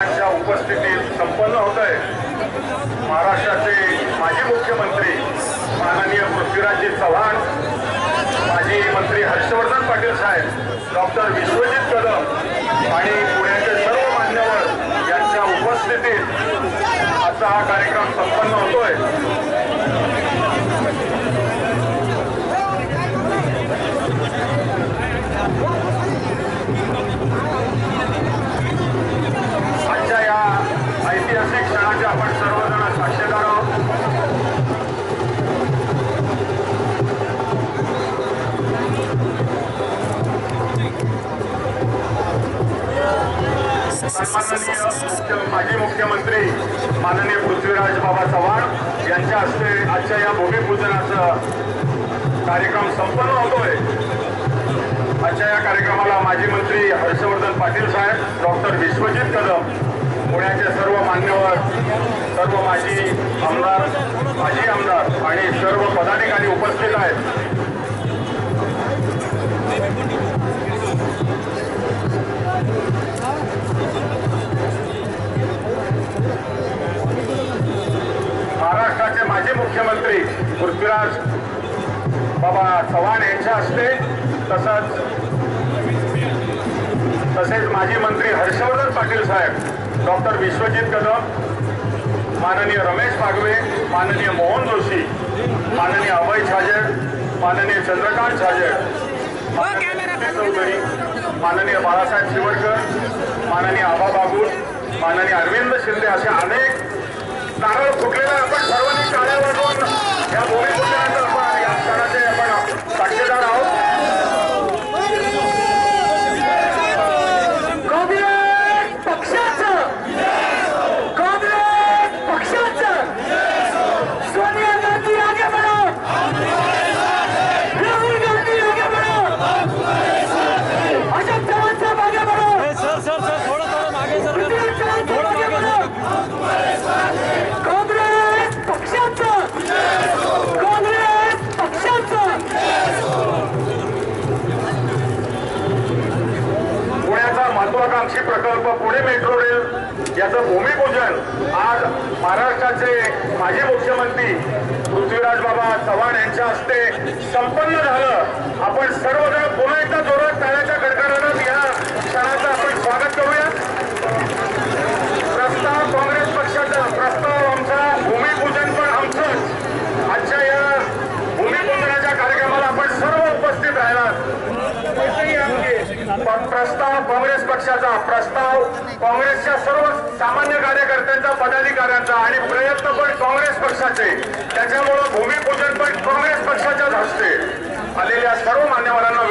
उपस्थितीत संपन्न होत आहे महाराष्ट्राचे माजी मुख्यमंत्री माननीय पृथ्वीराजजी चव्हाण माजी मंत्री हर्षवर्धन पाटील साहेब डॉक्टर विश्वजित कदम आणि पुण्याचे सर्व मान्यवर यांच्या उपस्थितीत आजचा हा कार्यक्रम संपन्न होतोय. सन्माननीय मुख्य माजी मुख्यमंत्री माननीय पृथ्वीराज बाबा चव्हाण यांच्या हस्ते आजच्या या भूमिपूजनाचा कार्यक्रम संपन्न होतोय. आजच्या या कार्यक्रमाला माजी मंत्री हर्षवर्धन पाटील साहेब डॉक्टर विश्वजित कदम पुण्याचे सर्व मान्यवर सर्व माजी आमदार माजी आमदार आणि सर्व पदाधिकारी उपस्थित आहेत. महाराष्ट्राचे माजी मुख्यमंत्री पृथ्वीराज बाबा चव्हाण यांच्या हस्ते तसंच तसेच माजी मंत्री हर्षवर्धन पाटील साहेब डॉक्टर विश्वजित कदम माननीय रमेश बागवे माननीय मोहन जोशी माननीय अभय छाजेड माननीय चंद्रकांत छाजेड माननीय चौधरी माननीय बाळासाहेब शिवडकर माननीय आबा बागुल माननीय अरविंद शिंदे असे अनेक नारळ फुटलेला महत्वाकांक्षी प्रकल्प पुणे मेट्रो रेल याचं भूमिपूजन आज महाराष्ट्राचे माजी मुख्यमंत्री पृथ्वीराज बाबा चव्हाण यांच्या हस्ते संपन्न झालं. आपण सर्वजण पुन्हा एकदा जोरात टाळ्याच्या कडकडाटात या क्षणाचा प्रस्ताव काँग्रेस पक्षाचा प्रस्ताव काँग्रेसच्या सर्व सामान्य कार्यकर्त्यांचा पदाधिकाऱ्यांचा आणि प्रयत्न पण काँग्रेस पक्षाचे. त्याच्यामुळं भूमिपूजन पण काँग्रेस पक्षाच्याच हस्ते. आलेल्या सर्व मान्यवरांना